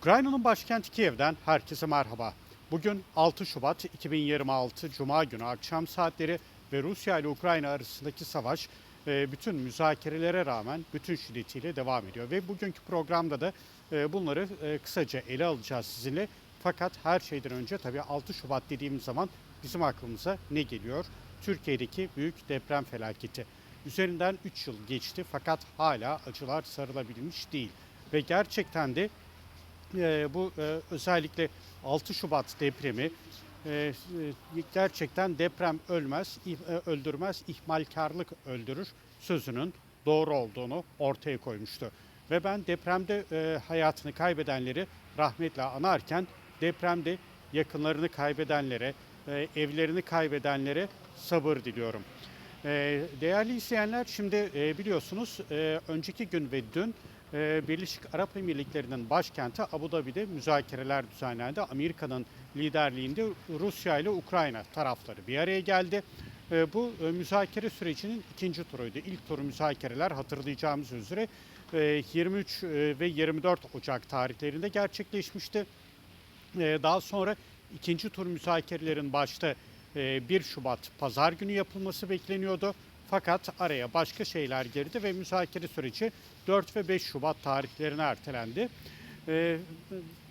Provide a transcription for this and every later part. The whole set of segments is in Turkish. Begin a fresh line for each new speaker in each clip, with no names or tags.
Ukrayna'nın başkenti Kiev'den herkese merhaba. Bugün 6 Şubat 2026 Cuma günü akşam saatleri ve Rusya ile Ukrayna arasındaki savaş e, bütün müzakerelere rağmen bütün şiddetiyle devam ediyor. Ve bugünkü programda da e, bunları e, kısaca ele alacağız sizinle. Fakat her şeyden önce tabii 6 Şubat dediğimiz zaman bizim aklımıza ne geliyor? Türkiye'deki büyük deprem felaketi. Üzerinden 3 yıl geçti fakat hala acılar sarılabilmiş değil. Ve gerçekten de e, bu e, özellikle 6 Şubat depremi e, gerçekten deprem ölmez, öldürmez, ihmalkarlık öldürür sözünün doğru olduğunu ortaya koymuştu. Ve ben depremde hayatını kaybedenleri rahmetle anarken depremde yakınlarını kaybedenlere, evlerini kaybedenlere sabır diliyorum. Değerli izleyenler şimdi biliyorsunuz önceki gün ve dün Birleşik Arap Emirlikleri'nin başkenti Abu Dhabi'de müzakereler düzenlendi. Amerika'nın liderliğinde Rusya ile Ukrayna tarafları bir araya geldi. E, Bu e, müzakere sürecinin ikinci turuydu. İlk turu müzakereler hatırlayacağımız üzere e, 23 e, ve 24 Ocak tarihlerinde gerçekleşmişti. Ee, Daha sonra ikinci tur müzakerelerin başta e, 1 Şubat pazar günü yapılması bekleniyordu. Fakat araya başka şeyler girdi ve müzakere süreci 4 ve 5 Şubat tarihlerine ertelendi. Ee,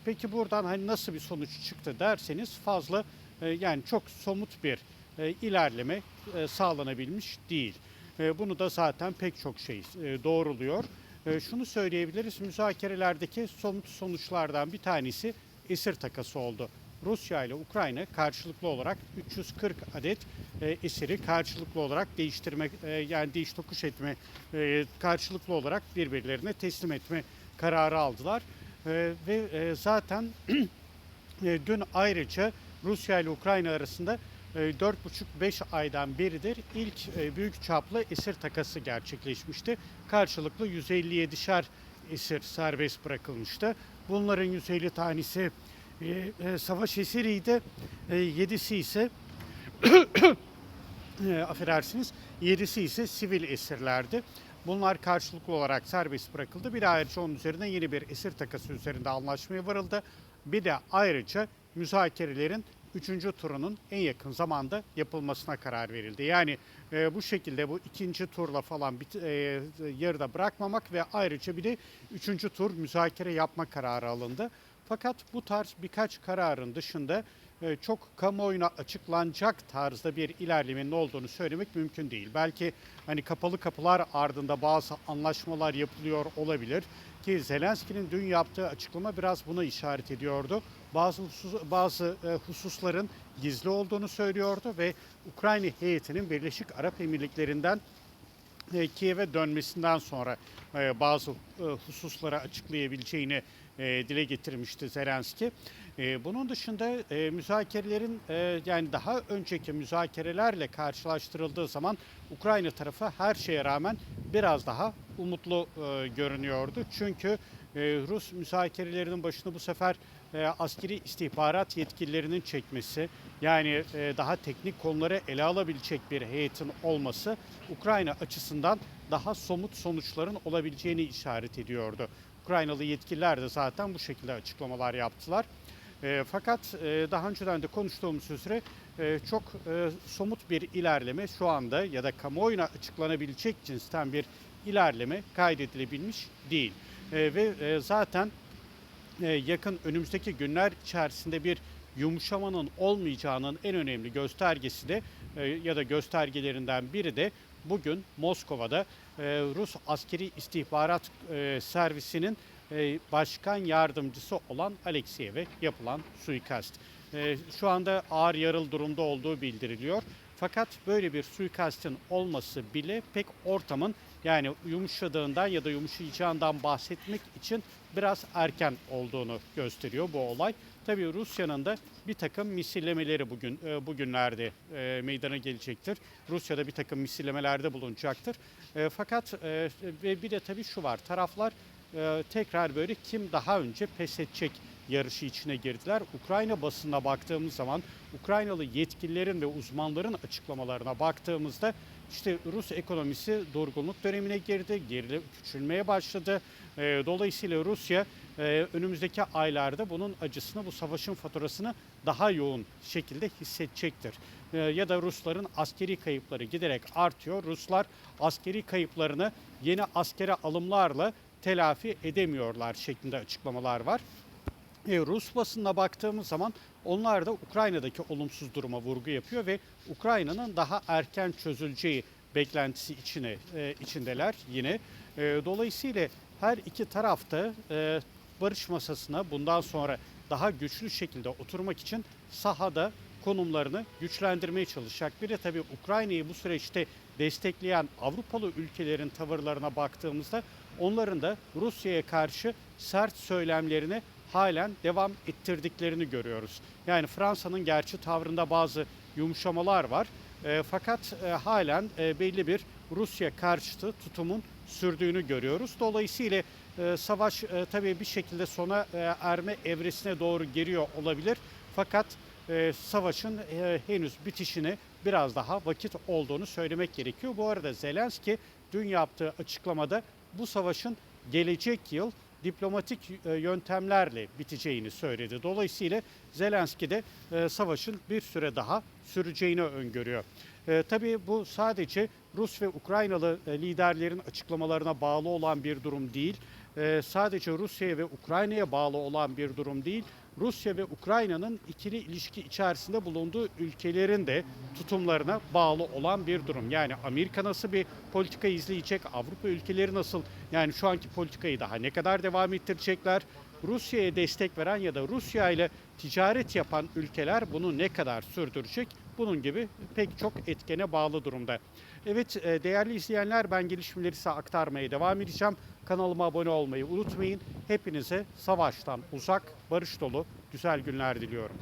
Peki buradan hani nasıl bir sonuç çıktı derseniz fazla e, yani çok somut bir e, ilerleme e, sağlanabilmiş değil. E, Bunu da zaten pek çok şey e, doğruluyor. E, Şunu söyleyebiliriz müzakerelerdeki somut sonuçlardan bir tanesi esir takası oldu. Rusya ile Ukrayna karşılıklı olarak 340 adet e, esiri karşılıklı olarak değiştirme e, yani değiş tokuş etme e, karşılıklı olarak birbirlerine teslim etme kararı aldılar. Ve zaten dün ayrıca Rusya ile Ukrayna arasında e, 4,5-5 aydan beridir ilk büyük çaplı esir takası gerçekleşmişti. Karşılıklı 157'şer esir serbest bırakılmıştı. Bunların 150 tanesi savaş esiriydi. E, 7'si ise e, affedersiniz 7'si ise sivil esirlerdi. Bunlar karşılıklı olarak serbest bırakıldı. Bir ayrıca onun üzerine yeni bir esir takası üzerinde anlaşmaya varıldı. Bir de ayrıca müzakerelerin üçüncü turunun en yakın zamanda yapılmasına karar verildi. Yani e, bu şekilde bu ikinci turla falan bit, e, yarıda bırakmamak ve ayrıca bir de üçüncü tur müzakere yapma kararı alındı. Fakat bu tarz birkaç kararın dışında çok kamuoyuna açıklanacak tarzda bir ilerlemenin olduğunu söylemek mümkün değil. Belki hani kapalı kapılar ardında bazı anlaşmalar yapılıyor olabilir ki Zelenski'nin dün yaptığı açıklama biraz buna işaret ediyordu. Bazı husus, bazı e, hususların gizli olduğunu söylüyordu ve Ukrayna heyetinin Birleşik Arap Emirlikleri'nden e, Kiev'e dönmesinden sonra e, bazı hususları açıklayabileceğini e, dile getirmişti Zelenski. E, Bunun dışında e, müzakerelerin yani daha önceki müzakerelerle karşılaştırıldığı zaman Ukrayna tarafı her şeye rağmen biraz daha umutlu e, görünüyordu. Çünkü Rus müzakerelerinin başını bu sefer askeri istihbarat yetkililerinin çekmesi yani daha teknik konuları ele alabilecek bir heyetin olması Ukrayna açısından daha somut sonuçların olabileceğini işaret ediyordu. Ukraynalı yetkililer de zaten bu şekilde açıklamalar yaptılar. E, fakat e, daha önceden de konuştuğumuz üzere e, çok e, somut bir ilerleme şu anda ya da kamuoyuna açıklanabilecek cinsten bir ilerleme kaydedilebilmiş değil. E, ve e, zaten e, yakın önümüzdeki günler içerisinde bir yumuşamanın olmayacağının en önemli göstergesi de e, ya da göstergelerinden biri de bugün Moskova'da e, Rus askeri istihbarat e, servisinin e, başkan yardımcısı olan Alexeyev'e yapılan suikast. E, Şu anda ağır yaralı durumda olduğu bildiriliyor. Fakat böyle bir suikastin olması bile pek ortamın yani yumuşadığından ya da yumuşayacağından bahsetmek için biraz erken olduğunu gösteriyor bu olay. Tabii Rusya'nın da bir takım misillemeleri bugün e, bugünlerde e, meydana gelecektir. Rusya'da bir takım misillemelerde bulunacaktır. E, fakat e, bir de tabii şu var. Taraflar e, tekrar böyle kim daha önce pes edecek yarışı içine girdiler. Ukrayna basınına baktığımız zaman Ukraynalı yetkililerin ve uzmanların açıklamalarına baktığımızda işte Rus ekonomisi durgunluk dönemine girdi, gerilip küçülmeye başladı. E, dolayısıyla Rusya e, önümüzdeki aylarda bunun acısını, bu savaşın faturasını daha yoğun şekilde hissedecektir. E, ya da Rusların askeri kayıpları giderek artıyor. Ruslar askeri kayıplarını yeni askere alımlarla telafi edemiyorlar şeklinde açıklamalar var. E, Rus basınına baktığımız zaman onlar da Ukrayna'daki olumsuz duruma vurgu yapıyor ve Ukrayna'nın daha erken çözüleceği beklentisi içine e, içindeler yine. Dolayısıyla her iki tarafta barış masasına bundan sonra daha güçlü şekilde oturmak için sahada konumlarını güçlendirmeye çalışacak. Bir de tabii Ukrayna'yı bu süreçte destekleyen Avrupalı ülkelerin tavırlarına baktığımızda onların da Rusya'ya karşı sert söylemlerini halen devam ettirdiklerini görüyoruz. Yani Fransa'nın gerçi tavrında bazı yumuşamalar var. E, fakat e, halen e, belli bir Rusya karşıtı tutumun sürdüğünü görüyoruz. Dolayısıyla e, savaş e, tabii bir şekilde sona e, erme evresine doğru geliyor olabilir. Fakat savaşın henüz bitişine biraz daha vakit olduğunu söylemek gerekiyor. Bu arada Zelenski dün yaptığı açıklamada bu savaşın gelecek yıl diplomatik yöntemlerle biteceğini söyledi. Dolayısıyla Zelenski de savaşın bir süre daha süreceğini öngörüyor. Tabii bu sadece Rus ve Ukraynalı e, liderlerin açıklamalarına bağlı olan bir durum değil. E, sadece Rusya'ya ve Ukrayna'ya bağlı olan bir durum değil. Rusya ve Ukrayna'nın ikili ilişki içerisinde bulunduğu ülkelerin de tutumlarına bağlı olan bir durum. Yani Amerika nasıl bir politika izleyecek, Avrupa ülkeleri nasıl yani şu anki politikayı daha ne kadar devam ettirecekler? Rusya'ya destek veren ya da Rusya ile ticaret yapan ülkeler bunu ne kadar sürdürecek? Bunun gibi pek çok etkene bağlı durumda. Evet e, değerli izleyenler ben gelişmeleri size aktarmaya devam edeceğim. Kanalıma abone olmayı unutmayın. Hepinize savaştan uzak, barış dolu güzel günler diliyorum.